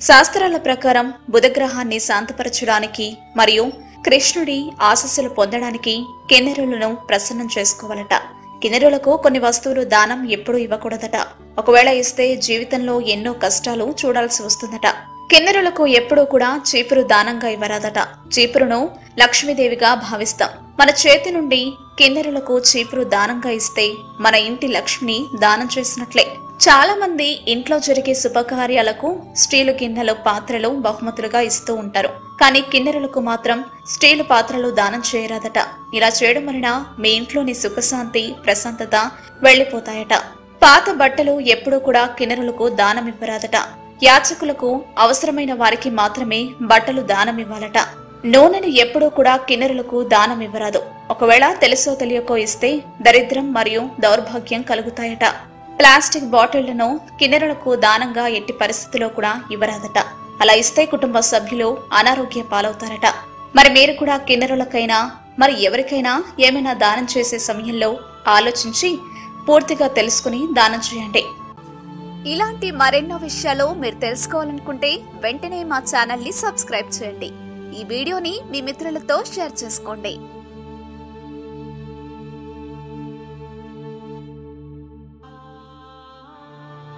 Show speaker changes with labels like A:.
A: శాస్త్రాల ప్రకారం బుధగ్రహాన్ని శాంతపరచడానికి మరియు కృష్ణుడి ఆశస్సులు పొందడానికి కిన్నెరులను ప్రసన్నం చేసుకోవాలట. కిన్నెరులకు కొన్ని వస్తువులు దానం ఎప్పుడూ ఇవ్వకూడదట. ఒకవేళ ఇస్తే జీవితంలో ఎన్నో కష్టాలు చూడాల్సి వస్తుందట. కిన్నెరులకు ఎప్పుడూ కూడా చీపురు దానంగా ఇవ్వరాదట. చీపురును లక్ష్మీదేవిగా భావిస్తాం. మన చేతి నుండి కిన్నెరులకు చీపురు దానంగా ఇస్తే మన ఇంటి లక్ష్మిని దానం చేసినట్లే. చాలామంది ఇంట్లో జరిగే శుభకార్యాలకు స్టీలు గిన్నెలు పాత్రలు బహుమతులుగా ఇస్తూ ఉంటారు. కానీ కిన్నెరులకు మాత్రం స్టీలు పాత్రలు దానం చేయరాదట. ఇలా చేయడం వలన మీ ఇంట్లోని సుఖశాంతి ప్రశాంతత వెళ్ళిపోతాయట పాత బట్టలు ఎప్పుడూ కూడా కిన్నెరులకు దానం ఇవ్వరాదట యాచకులకు అవసరమైన వారికి మాత్రమే బట్టలు దానం ఇవ్వాలట నూనెను ఎప్పుడూ కూడా కిన్నెరులకు దానం ఇవ్వరాదు ఒకవేళ తెలుసో తెలియకో ఇస్తే దరిద్రం మరియు దౌర్భాగ్యం కలుగుతాయట. ప్లాస్టిక్ బాటిళ్ళను కిన్నెరలకు దానంగా ఎట్టి పరిస్థితిలో కూడా ఇవ్వరాదట. అలా ఇస్తే కుటుంబ సభ్యులు అనారోగ్య పాలవుతారట. మరి మీరు కూడా కిన్నెరులకైనా మరి ఎవరికైనా ఏమైనా దానం చేసే సమయంలో ఆలోచించి పూర్తిగా తెలుసుకుని దానం చేయండి.
B: ఇలాంటి మరెన్నో విషయాలు మీరు తెలుసుకోవాలనుకుంటే వెంటనే మా ఛానల్ని సబ్స్క్రైబ్ చేయండి. ఈ వీడియోని మీ మిత్రులతో షేర్ చేసుకోండి.